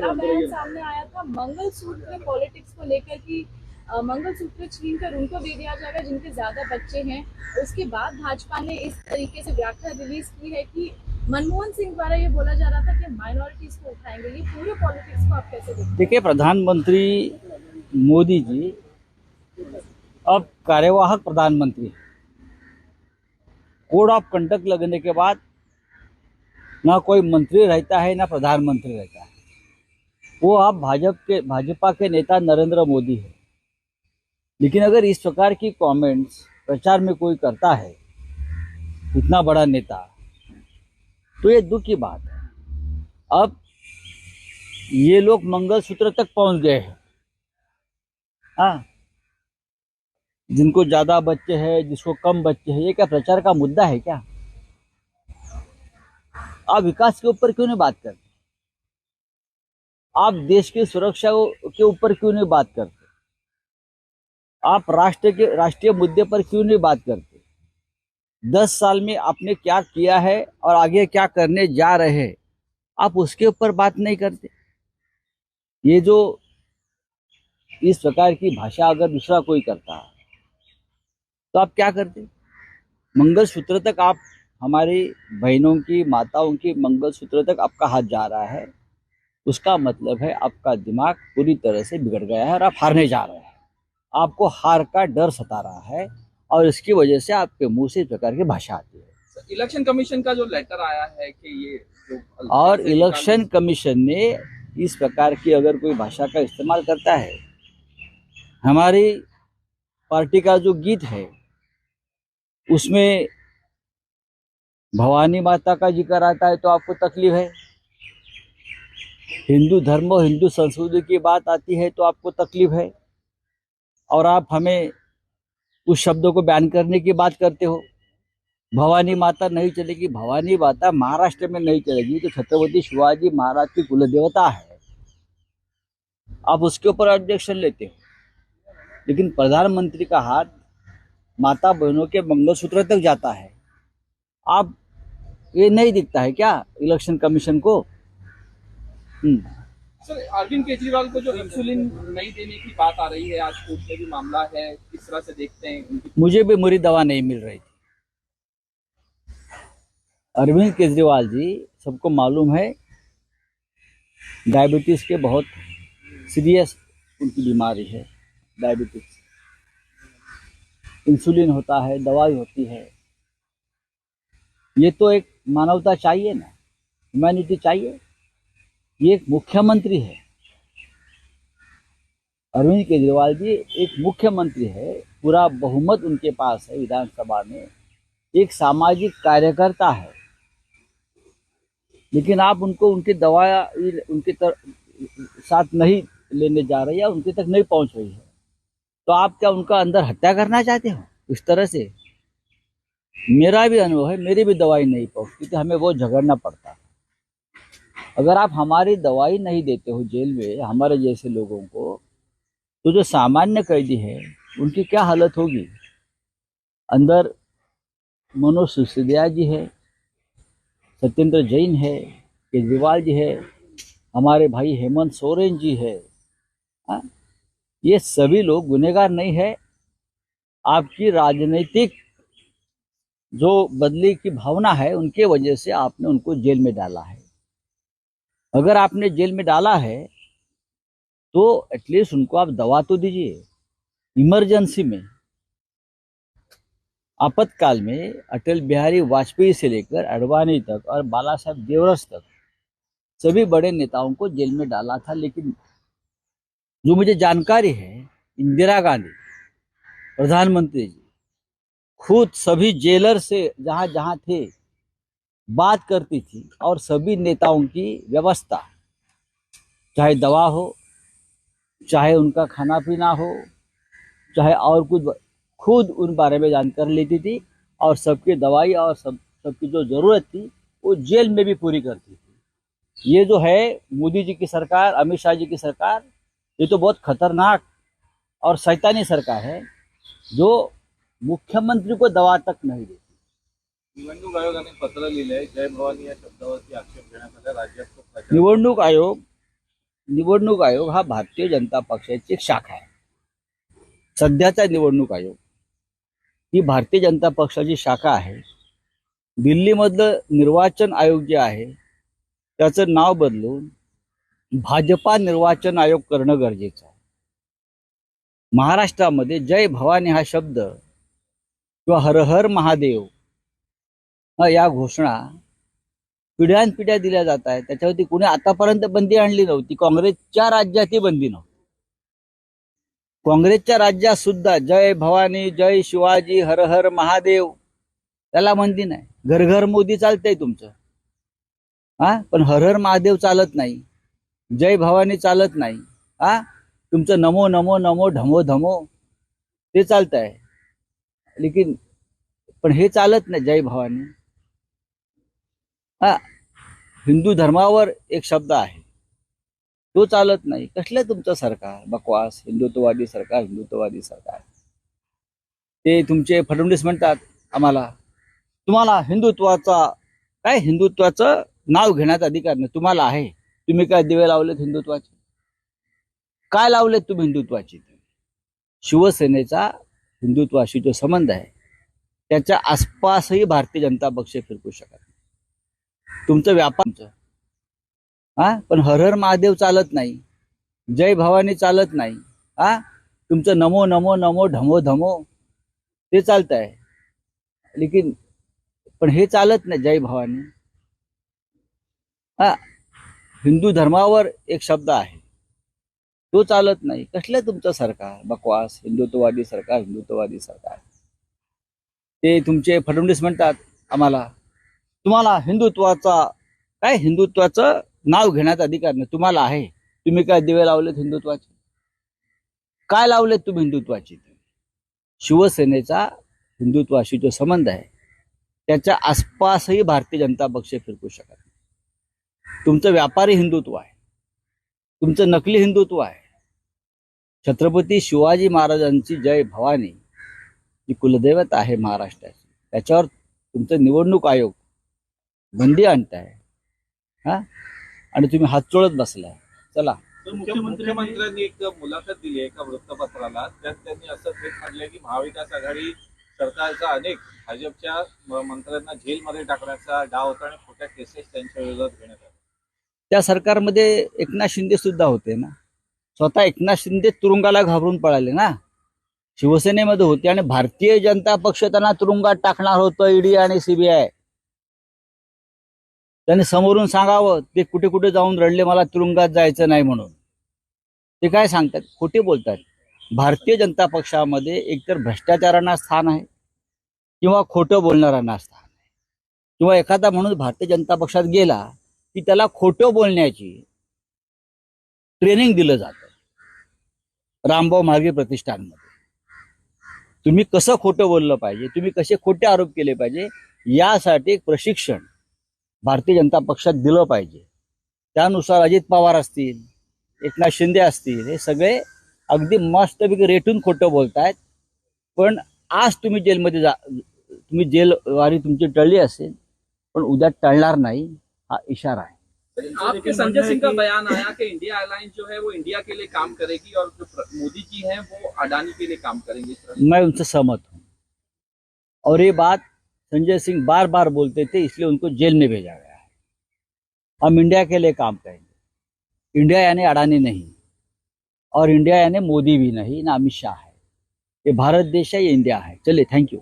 बड़ा बयान सामने आया था मंगलसूत्र पॉलिटिक्स को लेकर कि अ, मंगलसूत्र छीन कर उनको दे दिया जाएगा जिनके ज़्यादा बच्चे हैं। उसके बाद भाजपा ने इस तरीके से व्याख्या रिलीज़ की है कि मनमोहन सिंह द्वारा ये बोला जा रहा था कि माइनॉरिटीज को उठाएँगे। ये पूरे पॉलिटिक्स को आप कैसे देखते देखिए प्रधानमंत्री मोदी जी अब कार्यवाहक प्रधानमंत्री कोड ऑफ़ कंडक्ट लगने के बाद ना कोई मंत्री रहता है ना प्रधानमंत्री रहता है। वो आप भाजपा के भाजपा के नेता नरेंद्र मोदी है। लेकिन अगर इस प्रकार की कमेंट्स प्रचार में कोई करता है, इतना बड़ा नेता तो ये दुख की बात है। अब ये लोग मंगलसूत्र तक पहुँच गए हैं। हाँ जिनको ज़्यादा बच्चे हैं, जिसको कम बच्चे हैं, ये क्या प्रचार का मुद्दा है क्या? आप विकास के ऊपर क्यों नहीं बात करते? आप देश की सुरक्षा के ऊपर क्यों नहीं बात करते? आप राष्ट्र के, राष्ट्रीय मुद्दे पर क्यों नहीं बात करते? दस साल में आपने क्या किया है और आगे क्या करने जा रहे हैं? आप उसके ऊपर बात नहीं करते। ये जो इस प्रकार की भाषा अगर दूसरा कोई करता तो आप क्या करते? मंगलसूत्र तक आप, हमारी बहनों की, माताओं की मंगलसूत्र तक आपका हाथ जा रहा है। उसका मतलब है आपका दिमाग पूरी तरह से बिगड़ गया है और आप हारने जा रहे हैं। आपको हार का डर सता रहा है और इसकी वजह से आपके मुँह से इस प्रकार की भाषा आती है। इलेक्शन कमीशन का जो लेटर आया है कि ये जो और इलेक्शन कमीशन ने इस प्रकार की अगर कोई भाषा का इस्तेमाल करता है हमारी पार्टी का जो गीत है उसमें भवानी माता का ज़िक्र आता है तो आपको तकलीफ़ है। हिंदू धर्म और हिंदू संस्कृति की बात आती है तो आपको तकलीफ़ है? और आप हमें उस शब्दों को बयान करने की बात करते हो? भवानी माता नहीं चलेगी। भवानी माता महाराष्ट्र में नहीं चलेगी तो छत्रपति शिवाजी महाराज की कुलदेवता है। आप उसके ऊपर ऑब्जेक्शन लेते हो। लेकिन प्रधानमंत्री का हाथ माता बहनों के मंगलसूत्र तक जाता है। आप, ये नहीं दिखता है क्या इलेक्शन कमीशन को? सर अरविंद केजरीवाल को जो इंसुलिन नहीं देने की बात आ रही है आज कोर्ट में भी मामला है किस तरह से देखते हैं मुझे भी मेरी दवा नहीं मिल रही थी। अरविंद केजरीवाल जी सबको मालूम है डायबिटीज़ के बहुत सीरियस उनकी बीमारी है डायबिटीज़ इंसुलिन होता है दवाई होती है। ये तो एक मानवता चाहिए ना ह्यूमैनिटी चाहिए। ये एक मुख्यमंत्री है। अरविंद केजरीवाल जी एक मुख्यमंत्री है। पूरा बहुमत उनके पास है विधानसभा में। एक सामाजिक कार्यकर्ता है। लेकिन आप उनको उनकी दवा उनके तर, साथ नहीं लेने जा रही है उनके तक नहीं पहुँच रही है तो आप क्या उनका अंदर हत्या करना चाहते हो? इस तरह से मेरा भी अनुभव है मेरी भी दवाई नहीं पहुँचती तो हमें वो झगड़ना पड़ता। अगर आप हमारी दवाई नहीं देते हो जेल में, हमारे जैसे लोगों को तो जो सामान्य कैदी है, उनकी क्या हालत होगी? अंदर मनोज सिसोदिया जी है, सत्येंद्र जैन है, केजरीवाल जी है, हमारे भाई हेमंत सोरेन जी है। हाँ? ये सभी लोग गुनेगार नहीं है। आपकी राजनीतिक जो बदली की भावना है, उनके वजह से आपने उनको जेल में डाला है। अगर आपने जेल में डाला है तो एटलीस्ट उनको आप दवा तो दीजिए। इमरजेंसी में, आपातकाल में अटल बिहारी वाजपेयी से लेकर अडवाणी तक और बाला साहब देवरस तक, सभी बड़े नेताओं को जेल में डाला था, लेकिन जो मुझे जानकारी है, इंदिरा गांधी, प्रधानमंत्री जी, खुद सभी जेलर से जहाँ जहाँ थे बात करती थी और सभी नेताओं की व्यवस्था, चाहे दवा हो, चाहे उनका खाना पीना हो, चाहे और कुछ खुद उन बारे में जानकारी लेती थी और सबकी दवाई और सब, सबकी जो ज़रूरत थी, वो जेल में भी पूरी करती थी। ये जो है मोदी जी की सरकार, अमित शाह जी की सरकार, ये तो बहुत खतरनाक और शैतानी सरकार है, जो मुख्यमंत्री को दवा तक नहीं देती निवडणूक आयोगाने पत्र लिहिलंय. जय भवानी या शब्दावरती आक्षेप घेण्यात आला राज्यात निवडणूक आयोग निवडणूक आयोग हा भारतीय जनता पक्षाची एक शाखा आहे. सध्याचा निवडणूक आयोग ही भारतीय जनता पक्षाची शाखा आहे. दिल्लीमधलं निर्वाचन आयोग जे आहे त्याचं नाव बदलून भाजपा निर्वाचन आयोग करणं गरजेचं आहे. महाराष्ट्रामध्ये जय भवानी हा शब्द किंवा हर हर महादेव या घोषणा पिढ्यानपिढ्या दिल्या जात आहेत. त्याच्यावरती कुणी आतापर्यंत बंदी आणली नव्हती. काँग्रेसच्या राज्यात ही बंदी नव्हती. काँग्रेसच्या राज्यात सुद्धा जय भवानी जय शिवाजी हर हर महादेव त्याला बंदी नाही. घर घर मोदी चालतंय तुमचं. हा पण हर हर महादेव चालत नाही. जय भवानी चालत नाही. हा तुमचं नमो नमो नमो ढमो धमो ते चालत आहे लेकिन पण हे चालत नाही जय भवानी. हा. हिंदू धर्मावर एक शब्द आहे. तो चालत नाही. कसलं तुमचं सरकार? बकवास हिंदुत्ववादी सरकार हिंदुत्ववादी सरकार. ते तुमचे फडणवीस म्हणतात आम्हाला. तुम्हाला हिंदुत्वाचा काय हिंदुत्वाचं नाव घेण्याचा अधिकार नाही. तुम्हाला आहे. तुम्ही काय दिवे लावलेत हिंदुत्वाचे? काय लावलेत तुम्ही हिंदुत्वाचे? शिवसेनेचा हिंदुत्वाशी जो संबंध आहे त्याच्या आसपासही भारतीय जनता पक्ष फिरकू शकत नाही. तुमचं व्यापार हा? पण हर हर महादेव चालत नाही. जय भवानी चालत नाही. हा? तुमचं नमो नमो नमो ढमो धमो. ते चालत आहे लेकिन पण हे चालत नाही जय भवानी. हा? हिंदू धर्मावर एक शब्द आहे. तो चालत नाही. कसलं तुमचं सरकार? बकवास हिंदुत्ववादी सरकार हिंदुत्ववादी सरकार. ते तुमचे फडणवीस म्हणतात आम्हाला. तुम्हाला हिंदुत्वाचा काय हिंदुत्वाचं नाव घेण्याचा अधिकार नाही. तुम्हाला आहे. तुम्ही काय दिवे लावलेत हिंदुत्वाचे? काय लावलेत तुम्ही हिंदुत्वाचे? शिवसेनेचा हिंदुत्वाशी जो संबंध आहे. त्याच्या आसपासही भारतीय जनता पक्ष फिरकू शकत नाही. तुमचं व्यापारी हिंदुत्व आहे. तुमचं नकली हिंदुत्व आहे. छत्रपती शिवाजी महाराजांची जय भवानी जी कुलदैवत आहे महाराष्ट्राची. त्याच्यावर तुमचं निवडणूक आयोग बंदी आणताय. हा? आणि तुम्ही हात चोळत बसलाय. चला. तर मुख्यमंत्र्यांनी एक मुलाखत दिली आहे एका वृत्तपत्राला. त्यात त्यांनी असं थेट म्हटलंय की महाविकास आघाडी सरकारचा अनेक भाजपच्या मंत्र्यांना जेलमध्ये टाकण्याचा डाव होता आणि खोट्या केसेस त्यांच्या विरोधात घेण्यात आल्या त्या सरकारमध्ये एकनाथ शिंदे सुद्धा होते ना. स्वतः एकनाथ शिंदे तुरुंगाला घाबरून पळाले ना. शिवसेनेमध्ये होते आणि भारतीय जनता पक्ष त्यांना तुरुंगात टाकणार होतं ईडी आणि सीबीआय त्यांनी समोरून सांगावं ते कुठे कुठे जाऊन रडले मला तुरुंगात जायचं नाही म्हणून. ते काय सांगतात? खोटे बोलतात. भारतीय जनता पक्षामध्ये एकतर भ्रष्टाचारांना स्थान आहे किंवा खोटं बोलणाऱ्यांना स्थान आहे. किंवा एखादा माणूस भारतीय जनता पक्षात गेला की त्याला खोटं बोलण्याची ट्रेनिंग दिलं जातं. रामभाऊ मार्गी प्रतिष्ठानमध्ये. तुम्ही कसं खोटं बोललं पाहिजे? तुम्ही कसे खोटे आरोप केले पाहिजे? यासाठी प्रशिक्षण भारतीय जनता पक्षात दिलं पाहिजे. त्यानुसार अजित पवार असतील एकनाथ शिंदे असतील हे सगळे अगदी मस्तपैकी रेटून खोटं बोलतायत. पण आज तुम्ही जेलमध्ये जा तुम्ही जेलवारी तुमची टळली असेल पण उद्या टळणार नाही हा इशारा आहे. आपके संजय सिंह का बयान आया कि इंडिया एयरलाइंस जो है वो इंडिया के लिए काम करेगी और जो मोदी जी हैं वो अडानी के लिए काम करेंगे। मैं उनसे सहमत हूँ। और ये बात संजय सिंह बार बार बोलते थे इसलिए उनको जेल में भेजा गया है हम इंडिया के लिए काम करेंगे इंडिया यानी अडानी नहीं और इंडिया यानी मोदी भी नहीं ना अमित शाह है ये भारत देश है ये इंडिया है चलिए थैंक यू